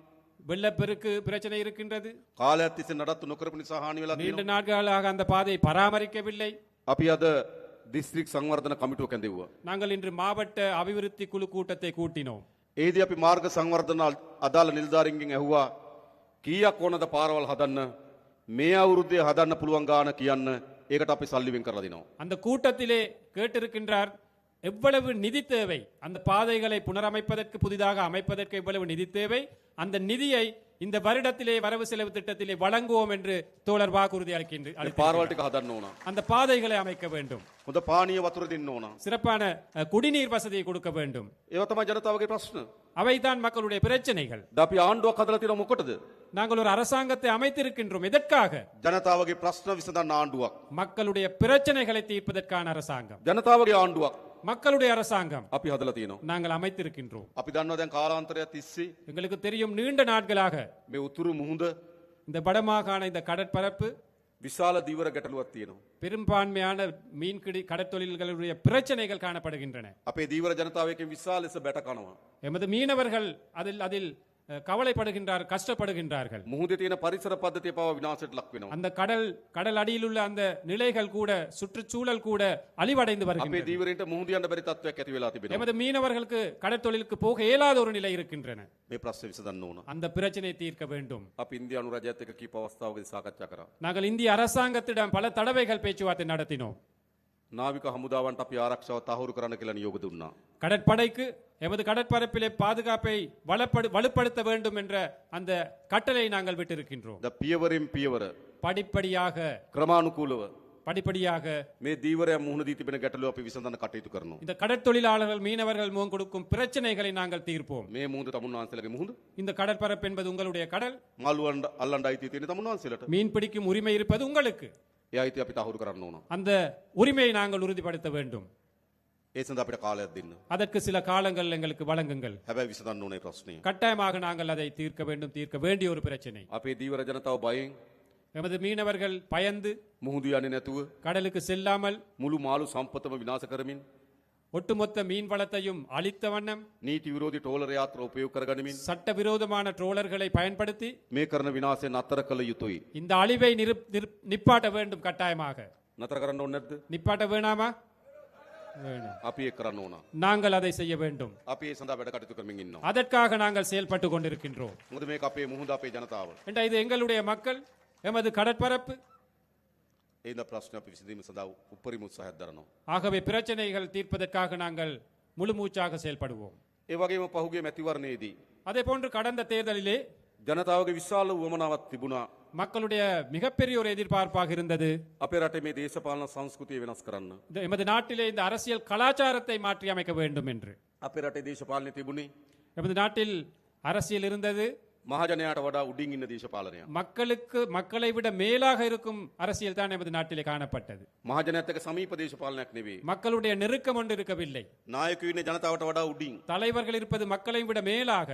வெள்ளப்பெருக்கு பிரச்சனை இருக்கின்றது කාලයක් තිස්සේ නඩත්තු නොකරපු නිසා හානි වෙලා நீண்ட තියෙනවා. நாட்களாக அந்த பாதையை பராமரிக்கவில்லை අපි අද දිස්ත්‍රික් සංවර්ධන කමිටුව කැඳෙව්වා. நாங்கள் இன்று மாவட்ட அபிவிருத்தி குழு கூட்டத்தை கூட்டினோம் ඒදී අපි මාර්ග සංවර්ධන අදාළ නිල්ධාරින්ගෙන් ඇහුවා කීයක් ඕනද පාරවල් හදන්න මේ අවුරුද්දේ හදන්න පුළුවන් ගාන කියන්න ඒකට අපි සල්ලිවෙන් කරලා දෙනවා. அந்த கூட்டத்திலே கேட்டிருக்கின்றார் எவ்வளவு நிதி தேவை அந்த பாதைகளை புனரமைப்பதற்கு புதிதாக அமைப்பதற்கு எவ்வளவு நிதி தேவை அந்த நிதியை இந்த வருடத்திலே வரவு செலவு திட்டத்திலே வழங்குவோம் என்று தோழர் வாக்குறுதி அளிக்கின்ற ඒ அளித்திருக்கிறார். පාරවල් ටික හදන්න ඕන. அந்த பாதைகளை அமைக்க வேண்டும் හොඳ පානීය වතුර දෙන්න ඕන. சிறப்பான அஹ், குடிநீர் வசதியை கொடுக்க வேண்டும் ඒව තමයි ජනතාවගේ ප්‍රශ්න. அவைதான் மக்களுடைய பிரச்சனைகள் ද අපි ආණ්ඩුවක් හදලා තියෙන මොකටද? நாங்கள் ஒரு அரசாங்கத்தை அமைத்திருக்கின்றோம் எதற்காக ජනතාවගේ ප්‍රශ්න විසඳන්න ආණ්ඩුවක්. மக்களுடைய பிரச்சனைகளை தீர்ப்பதற்கான அரசாங்கம் ජනතාවගේ ආණ්ඩුවක් மக்களுடைய அரசாங்கம் අපි හදලා තියෙනවා. நாங்கள் அமைத்திருக்கின்றோம் අපි දන්නවා දැන් කාලාන්තරයක් තිස්සේ எங்களுக்கு தெரியும் நீண்ட நாட்களாக මේ උතුරු මුහුද இந்த வடமாகாண இந்த கடற்பரப்பு විශාල දීවර ගැටලුවක් තියෙනවා. பெரும்பான்மையான மீன்பிடி கடற்தொழில்களுடைய பிரச்சனைகள் காணப்படுகின்றன අපේ දීවර ජනතාවයකින් විශාල ලෙස බැට කනවා. எமது மீனவர்கள் அதில் அதில் அஹ், கவலைப்படுகின்றார் கஷ்டப்படுகின்றார்கள் මුහුදේ තියෙන පරිසර පද්ධතිය පවා විනාශයට ලක් වෙනවා. அந்த கடல் கடல் அடியில் உள்ள அந்த நிலைகள் கூட சுற்றுச்சூழல் கூட அழிவடைந்து අපේ வருகின்றன දීවරයට මුහුද යන්න බැරි තත්ත්වයක් ඇති වෙලා තිබෙනවා. எமது மீனவர்களுக்கு கடற்தொழிலுக்கு போக இயலாத ஒரு நிலை இருக்கின்றன මේ ප්‍රශ්නේ විසඳන්න ඕන. அந்த பிரச்சனை தீர்க்க வேண்டும் අපි ඉන්දියානු රජයත් එක්ක කීප අවස්ථාවකදී සාකච්ඡා කරා. நாங்கள் இந்திய அரசாங்கத்திடம் பல தடவைகள் பேச்சுவார்த்தை நடத்தினோம் නාවික හමුදාවන්ට අපි ආරක්ෂාව තහවුරු කරන්න කියලා නියෝග දුන්නා. கடற்படைக்கு எமது கடற்பரப்பிலே பாதுகாப்பை வளப்படு வலுப்படுத்த வேண்டும் என்ற அந்த கட்டளை நாங்கள் விட்டிருக்கின்றோம் ද පියවරෙන් පියවර படிப்படியாக ක්‍රමානුකූලව படிப்படியாக මේ දීවරය මුහුණ දී තිබෙන ගැටලුව අපි විසඳන්න කටයුතු කරනවා. இந்த கடற்தொழிலாளர்கள் மீனவர்கள் முகம் கொடுக்கும் பிரச்சனைகளை நாங்கள் தீர்ப்போம் මේ මුහුද තමුන් වහන්සේලගේ මුහුද இந்த கடற்பரப்பு என்பது உங்களுடைய கடல் මාළුවන් අල්ලන්ඩ අයිතිය තියෙන තමුන් වහන්සේලට. மீன் பிடிக்கும் உரிமை இருப்பது உங்களுக்கு ඒ අයිතිය අපි තහවුරු කරන්න ඕන. அந்த உரிமையை நாங்கள் உறுதிப்படுத்த வேண்டும் ඒ සඳහා අපිට කාලයක් දෙන්න. அதற்கு சில காலங்கள் எங்களுக்கு வழங்குங்கள் හැබැයි විසඳන්න ඕනේ ප්‍රශ්නය. கட்டாயமாக நாங்கள் அதை தீர்க்க வேண்டும் தீர்க்க வேண்டிய ஒரு பிரச்சனை අපේ දීවර ජනතාව බයෙන් எமது மீனவர்கள் பயந்து මුහුදු යන්නේ නැතුව கடலுக்கு செல்லாமல் මුළු මාළු සම්පතම විනාශ කරමින් ஒட்டுமொத்த மீன் வளத்தையும் அழித்த வண்ணம் நீதி விரோதி டோலர் யாத்திரை ಉಪಯೋಗ කරගනිමින් சட்டவிரோதமான ட்ரோலர்களை பயன்படுத்தி මේ කරන විනාශය නතර කළ යුතුයි இந்த அழிவை நிப்பாட்ட வேண்டும் கட்டாயமாக. නතර කරන්න நிப்பாட்ட வேணாமா? අපි ඒක நாங்கள் அதை செய்ய வேண்டும். අපි ඒ සඳහා වැඩ அதற்காக நாங்கள் செயல்பட்டுக் கொண்டிருக்கின்றோம். මොකද මේක අපේ මුහුද අපේ இது எங்களுடைய மக்கள் எமது கடற்பரப்பு ඒද ප්‍රශ්න අපි විසඳීම සඳහා උපරිම උත්සාහයක් දරනවා. ஆகவே பிரச்சனைகள் தீர்ப்பதற்காக நாங்கள் முழு மூச்சாக செயல்படுவோம் ඒ වගේම පහුගිය මැතිවරණයේදී அதே போன்று கடந்த தேர்தலிலே ජනතාවගේ විශාල උවමනාවක් තිබුණා மக்களுடைய மிகப்பெரிய ஒரு எதிர்பார்ப்பாக இருந்தது අපේ රටේ මේ දේශපාලන සංස්කෘතිය වෙනස් කරන්න. இந்த எமது நாட்டிலே இந்த அரசியல் கலாச்சாரத்தை மாற்றி அமைக்க வேண்டும் என்று අපේ රටේ දේශපාලනය තිබුණේ எமது நாட்டில் அரசியல் இருந்தது මහජනයාට වඩා උඩින් ඉන්න දේශපාලනය. மக்களுக்கு மக்களை விட மேலாக இருக்கும் அரசியல் தான் எமது நாட்டிலே காணப்பட்டது මහජනයත් එක්ක සමීප දේශපාලනයක් නෙවෙයි. மக்களுடைய நெருக்கம் ஒன்று இருக்கவில்லை නායකයෝ ඉන්නේ ජනතාවට වඩා උඩින්. தலைவர்கள் இருப்பது மக்களை விட மேலாக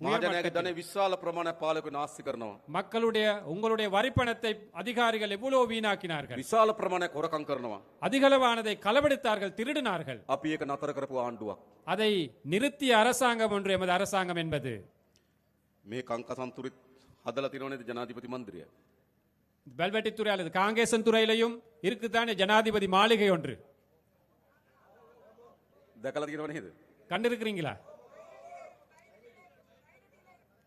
මහජනයාගේ ධනෙ විශාල ප්‍රමාණයක් පාලකයෝ නාස්ති කරනවා. மக்களுடைய உங்களுடைய வரிப்பணத்தை அதிகாரிகள் எவ்வளவு வீணாக்கினார்கள் විශාල ප්‍රමාණයක් හොරකම් කරනවා. அதிகளவானதை களவெடுத்தார்கள் திருடினார்கள் අපි ඒක නතර කරපු ආණ්ඩුවක්. அதை நிறுத்திய அரசாங்கம் ஒன்று எமது அரசாங்கம் என்பது මේ කංකසන්තුරිත් හදලා තියෙනවනේ ජනාධිපති මන්දිරය. வெல்வெட்டித்துறை அல்லது காங்கேசன் துறையிலையும் இருக்குதானே ஜனாதிபதி மாளிகை ஒன்று දැකලා තියෙනව නේද? கண்டிருக்கிறீங்களா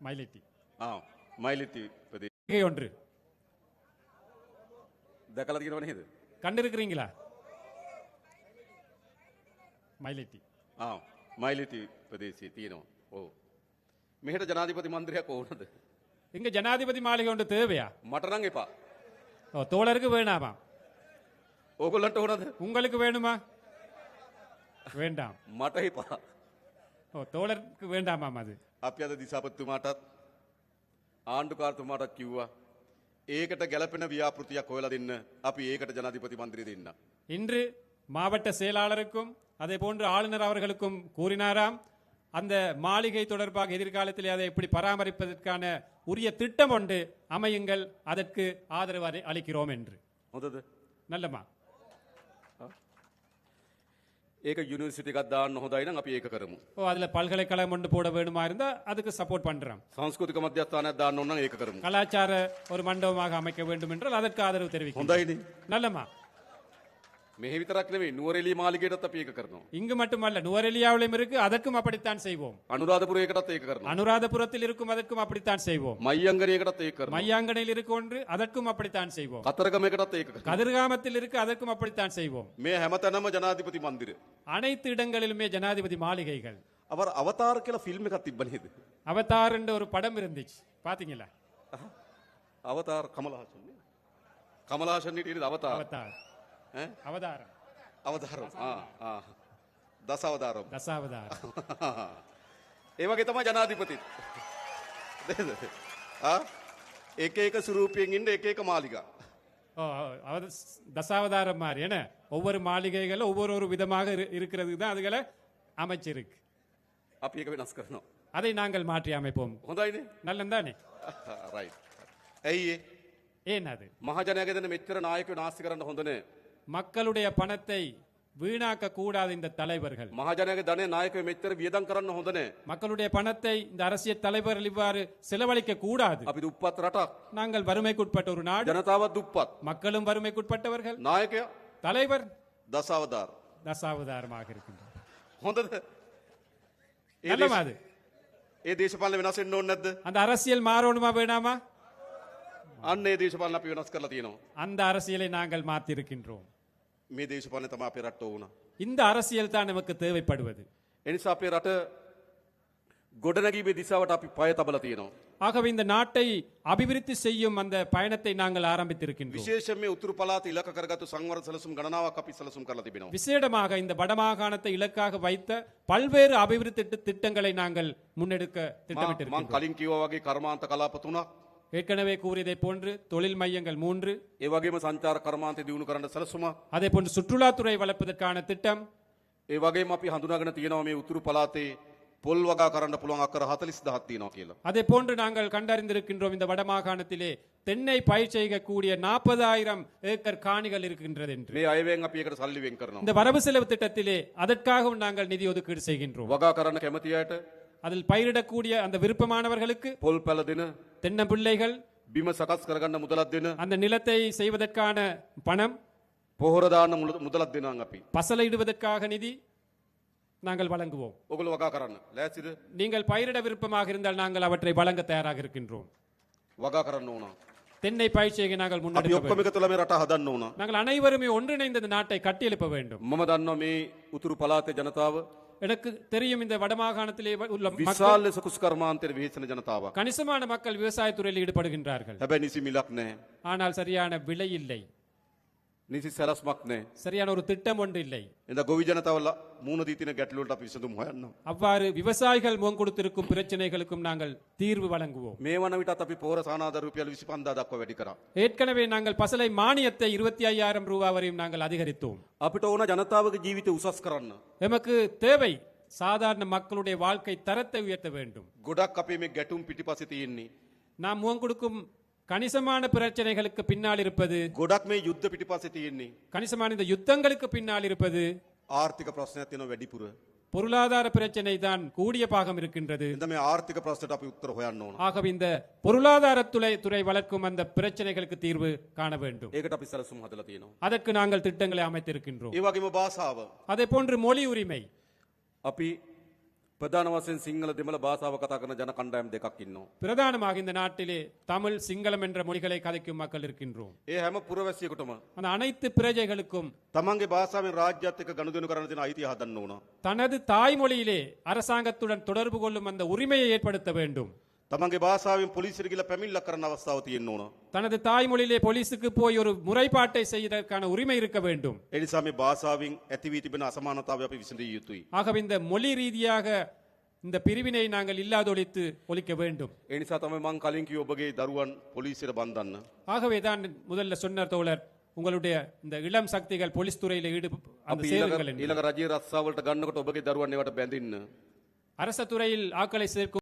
மயிலட்டி ආ මයිලිති ප්‍රදේ மாளிகை ஒன்று දැකලා තියෙනව නේද? கண்டிருக்கிறீங்களா மயிலட்டி ආ මයිලිති ප්‍රදේශයේ තියෙනවා. ඔව්. මෙහෙට ජනාධිපති මන්දිරයක් ඕනද? இங்க ஜனாதிபதி மாளிகை ஒன்று தேவையா මට නම් එපා. ஓ, தோழருக்கு வேணாமா ඕගොල්ලන්ට ඕනද? உங்களுக்கு வேணுமா வேண்டாம் මට එපා. ஓ தோழருக்கு வேண்டாமாம் அது අපි අද දිසාපතිතුමාටත් ආණ්ඩුකාරතුමාටත් කිව්වා ඒකට ගැලපෙන ව්‍යාපෘතියක් හොයලා දෙන්න අපි ඒකට ජනාධිපති මන්දිරය දෙන්න. இன்று மாவட்ட செயலாளருக்கும் அதே போன்று ஆளுநர் அவர்களுக்கும் கூறினாராம் அந்த மாளிகை தொடர்பாக எதிர்காலத்தில் அதை எப்படி பராமரிப்பதற்கான உரிய திட்டம் ஒன்று அமையுங்கள் அதற்கு ஆதரவு அறி- அளிக்கிறோம் என்று හොඳද? நல்லமா ඒක යුනිවර්සිටි එකක් දාන්න හොඳයි නම් අපි ඒක කරමු. ஓ அதுல பல்கலைக்கழகம் ஒன்று போட வேணுமா இருந்தா அதுக்கு சப்போர்ட் பண்றோம் සංස්කෘතික මධ්‍යස්ථානයක් දාන්න ඕන නම් ඒක කරමු. கலாச்சார ஒரு மண்டபமாக அமைக்க வேண்டும் என்றால் அதற்கு ஆதரவு தெரிவிக்கும் හොඳයිනේ. நல்லமா මෙහි විතරක් නෙවෙයි නුවරඑළිය මාලිගයටත් අපි ඒක කරනවා. இங்கு மட்டுமல்ல நுவரெலியாவிலும் இருக்கு அதற்கும் அப்படித்தான் செய்வோம் අනුරාධපුරයකටත් ඒක කරනවා. அனுராதபுரத்தில் இருக்கும் அதற்கும் அப்படித்தான் செய்வோம் මයියංගනයකටත් ඒක කරනවා. மையாங்கனையில் இருக்கு ஒன்று அதற்கும் அப்படித்தான் செய்வோம் කතරගමයකටත් ඒක කරනවා. கதிர்காமத்தில் இருக்கு அதற்கும் அப்படித்தான் செய்வோம் මේ හැමතැනම ජනාධිපති මන්දිර. அனைத்து இடங்களிலுமே ஜனாதிபதி மாளிகைகள் අවර අවතාර කියලා ෆිල්ම් එකක් තිබ්බ නේද? அவதார் என்ற ஒரு படம் இருந்துச்சு பாத்தீங்களா අවතාර කමලහාසන් නේ. කමලහාසන් හිටියේ නේද අවතාර. அவதார் ඈ? அவதாரம் අවතාරම්. ආ ආ. දස අවතාරම්. தசாவதாரம் ඒ වගේ තමයි ජනාධිපතිත්. නේද? ආ එක එක ස්වරූපයෙන් ඉන්න එක එක මාලිගා. ஓ, அவத- தசாவதாரம் மாதிரி என்ன ஒவ்வொரு மாளிகைகள் ஒவ்வொரு ஒரு விதமாக இரு- இருக்கிறதுக்கு தான் அதுகளை அமைச்சிருக்கு අපි ඒක වෙනස් කරනවා. அதை நாங்கள் மாற்றி அமைப்போம் හොඳයිනේ? நல்லந்தானே රයිට්. ඇයි ඒ? ஏன் அது මහජනයාගේ දෙන මෙච්චර නායකයෝ නාස්ති කරන්න හොඳ නෑ. மக்களுடைய பணத்தை வீணாக்க கூடாது இந்த தலைவர்கள் මහජනයාගේ ධනය නායකයෝ මෙච්චර වියදම් කරන්න හොඳ නෑ. மக்களுடைய பணத்தை இந்த அரசியல் தலைவர்கள் இவ்வாறு செலவழிக்க கூடாது අපි දුප්පත් රටක්. நாங்கள் வறுமைக்குட்பட்ட ஒரு நாடு ජනතාවත් දුප්පත්. மக்களும் வறுமைக்குட்பட்டவர்கள் නායකයා தலைவர் දසවදාර. தசாவதாரமாக இருக்கின்றார் හොඳද? ඒ நல்லமா දේශ- அது ඒ දේශපාලන වෙනස් වෙන්න ඕනේ නැද්ද? அந்த அரசியல் மாறணுமா வேணாமா අන්න ඒ දේශපාලන අපි වෙනස් කරලා තියෙනවා. அந்த அரசியலை நாங்கள் மாற்றிருக்கின்றோம் මේ දේශපාලන තමයි අපේ රට ඕන. இந்த அரசியல் தான் நமக்கு தேவைப்படுவது එනිසා අපේ රට ගොඩනැගීමේ දිසාවට අපි පය තබලා තියෙනවා. ஆகவே இந்த நாட்டை அபிவிருத்தி செய்யும் அந்த பயணத்தை நாங்கள் ஆரம்பித்திருக்கின்றோம் විශේෂයෙන් මේ උතුරු පළාත ඉලක්ක කරගත්තු සංවර්ධන සැලසුම් ගණනාවක් අපි සැලසුම් කරලා තිබෙනවා. விசேடமாக இந்த வடமாகாணத்தை இலக்காக வைத்த பல்வேறு அபிவிருத்தி திட்ட- திட்டங்களை நாங்கள் முன்னெடுக்க මම திட்டமிட்டிருக்கிறோம் කලින් කිව්වා වගේ කර්මාන්ත කලාප තුනක් ஏற்கனவே கூறியதை போன்று தொழில் மையங்கள் மூன்று ඒ වගේම සංචාර කර්මාන්තය දියුණු කරන්න සැලසුමක්. அதே போன்று சுற்றுலாத்துறை வளர்ப்பதற்கான திட்டம் ඒ වගේම අපි හඳුනාගෙන තියෙනවා මේ උතුරු පළාතේ පොල් වගා කරන්න පුළුවන් අක්කර 40000ක් තියෙනවා කියලා. அதே போன்று நாங்கள் கண்டறிந்திருக்கின்றோம் இந்த வடமாகாணத்திலே தென்னை பயிர் செய்யக்கூடிய நாற்பதாயிரம் ஏக்கர் காணிகள் இருக்கின்றது என்று මේ අයවෙන් අපි ඒකට සල්ලි වෙන් කරනවා. இந்த வரவு செலவு திட்டத்திலே அதற்காகவும் நாங்கள் நிதி ஒதுக்கீடு செய்கின்றோம் වගා කරන්න කැමති අයට அதில் பயிரிடக்கூடிய அந்த விருப்பமானவர்களுக்கு පොල් පැල දෙන தென்னம்பிள்ளைகள் බිම සකස් කරගන්න මුදලක් දෙන அந்த நிலத்தை செய்வதற்கான பணம் පොහොර දාන්න මුල- මුදලක් දෙනවා අපි. பசலையிடுவதற்காக நிதி நாங்கள் வழங்குவோம் ඔගොල්ලෝ වගා කරන්න. ලෑස්තිද? நீங்கள் பயிரிட விருப்பமாக இருந்தால் நாங்கள் அவற்றை வழங்க தயாராக இருக்கின்றோம் වගා කරන්න ඕන. தென்னை பயிர் செய்ய நாங்கள் අපි முன்னெடுக்க ඔක්කොම வேண்டும். එකතුලා මේ රට හදන්න ඕන. நாங்கள் அனைவருமே ஒன்றிணைந்த இந்த நாட்டை கட்டியெழுப்ப வேண்டும் මම දන්නවා මේ උතුරු පළාතේ ජනතාව எனக்கு தெரியும் இந்த வடமாகாணத்திலே உள்ள விசால குஸ்கர்மாந்தர் விவேசன ஜனதாவா கணிசமான மக்கள் விவசாயத்துறையில் ஈடுபடுகின்றார்கள். ஹபை நிசி ஆனால் சரியான விலை இல்லை. නිසි සැලස්මක් නැහැ. சரியான ஒரு திட்டம் ஒன்று இல்லை එඳ ගොවි ජනතාවල මූණ දී තියෙන ගැටලුවලට අපි විසඳුම් හොයන්න. அவ்வாறு விவசாயிகள் முகம் கொடுத்திருக்கும் பிரச்சனைகளுக்கும் நாங்கள் தீர்வு வழங்குவோம் මේ වන විටත් අපි පෝර සානාධාර රුපියල් 25000 දක්වා වැඩි කරා. ஏற்கனவே நாங்கள் பசலை மானியத்தை இருபத்தி ஐயாயிரம் ரூபாய் வரையும் நாங்கள் அதிகரித்தோம் අපිට ඕන ජනතාවගේ ජීවිතය උසස් කරන්න. எமக்கு தேவை சாதாரண மக்களுடைய வாழ்க்கை தரத்தை உயர்த்த வேண்டும் ගොඩක් අපේ මේ ගැටුම් පිටිපස්සේ තියෙන්නේ. நாம் முகம் கொடுக்கும் கணிசமான பிரச்சனைகளுக்கு பின்னால் இருப்பது ගොඩක් මේ යුද්ධ පිටිපස්සේ තියෙන්නේ. கணிசமான இந்த யுத்தங்களுக்கு பின்னால் இருப்பது ආර්ථික ප්‍රශ්නයක් තියෙනවා වැඩිපුර. பொருளாதார பிரச்சனை தான் கூடிய பாகம் இருக்கின்றது එඳ මේ ආර්ථික ප්‍රශ්නට අපි උත්තර හොයන්න ඕන. ஆகவே இந்த பொருளாதாரத்துறை துறை வளர்க்கும் அந்த பிரச்சனைகளுக்கு தீர்வு காண வேண்டும் ඒකට අපි සැලසුම් හදලා තියෙනවා. அதற்கு நாங்கள் திட்டங்களை அமைத்திருக்கின்றோம் ඒ වගේම භාෂාව. அதே போன்று மொழி உரிமை අපි ප්‍රධාන වශයෙන් සිංහල දෙමළ භාෂාව කතා කරන ජන කණ්ඩායම් දෙකක් ඉන්නවා. பிரதானமாக இந்த நாட்டிலே தமிழ் சிங்களம் என்ற மொழிகளை கதைக்கும் மக்கள் இருக்கின்றோம் ඒ හැම පුරවැසියෙකුටම அந்த அனைத்து பிரஜைகளுக்கும் තමන්ගේ භාෂාවෙන් රාජ්‍යත් එක්ක ගනුදෙනු කරන්න තියෙන අයිතිය හදන්න ඕන. தனது தாய்மொழியிலே அரசாங்கத்துடன் தொடர்பு கொள்ளும் அந்த உரிமையை ஏற்படுத்த வேண்டும் තමන්ගේ භාෂාවෙන් පොලිසියට ගිහලා පැමිණිල්ලක් කරන්න අවස්ථාව තියෙන්න ඕන. தனது தாய்மொழியிலே போலீஸுக்கு போய் ஒரு முறைப்பாட்டை செய்வதற்கான உரிமை இருக்க வேண்டும் ඒ නිසා මේ භාෂාවෙන් ඇති වී තිබෙන අසමානතාවය අපි විසඳිය යුතුයි. ஆகவே இந்த மொழி ரீதியாக இந்த பிரிவினை நாங்கள் இல்லாதொழித்து ஒழிக்க வேண்டும் ඒ නිසා තමයි මං කලින් කිව්ව ඔබගේ දරුවන් පොලිසියට බන්ධන්න. ஆகவே தான் முதல்ல சொன்னார் தோழர் உங்களுடைய இந்த இளம் சக்திகள் போலீஸ் துறையில ஈடு அந்த අපි சேருங்கள் ඊළඟ என்று. ඊළඟ රජයේ රස්සාවලට ගන්නකොට ඔබගේ දරුවන් ඒවට බැඳින්න. அரச துறையில் ஆக்களை சேர்க்கும்